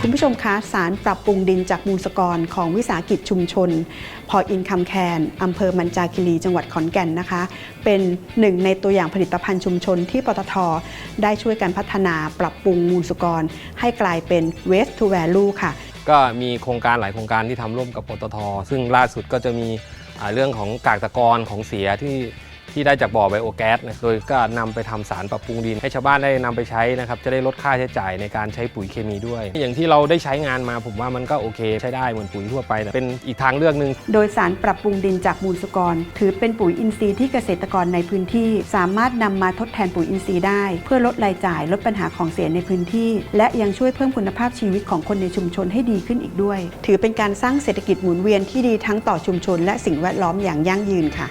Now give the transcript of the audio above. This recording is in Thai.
คุณผู้ชมคะสารปรับปรุงดินจากมูลสกรของวิสาหกิจชุมชน พออินคำแคนอำเภอมันจาคิรีจังหวัดขอนแก่นนะคะ เป็นหนึ่งในตัวอย่างผลิตภัณฑ์ชุมชนที่ปตทได้ช่วยกันพัฒนาปรับปรุงมูลสกร ให้กลายเป็น waste to value ค่ะ ก็มีโครงการหลายโครงการที่ทำร่วมกับปตท ซึ่งล่าสุดก็จะมีเรื่องของกากตะกอนของเสียที่ ที่ได้จากบ่อไบโอแก๊สนะโดยก็นำไปทำสารปรับปรุงดิน ให้ชาวบ้านได้นำไปใช้นะครับจะได้ลดค่าใช้จ่ายในการใช้ปุ๋ยเคมีด้วย อย่างที่เราได้ใช้งานมาผมว่ามันก็โอเค ใช้ได้เหมือนปุ๋ยทั่วไปแต่เป็นอีกทางเลือกหนึ่งโดยสารปรับปรุงดินจากมูลสกร ถือเป็นปุ๋ยอินทรีย์ที่เกษตรกรในพื้นที่ สามารถนำมาทดแทนปุ๋ยอินทรีย์ได้ เพื่อลดรายจ่ายลดปัญหาของเสียในพื้นที่ และยังช่วยเพิ่มคุณภาพชีวิตของคนในชุมชนให้ดีขึ้นอีกด้วย ถือเป็นการสร้างเศรษฐกิจหมุนเวียนที่ดีทั้งต่อชุมชน และสิ่งแวดล้อมอย่างยั่งยืนค่ะ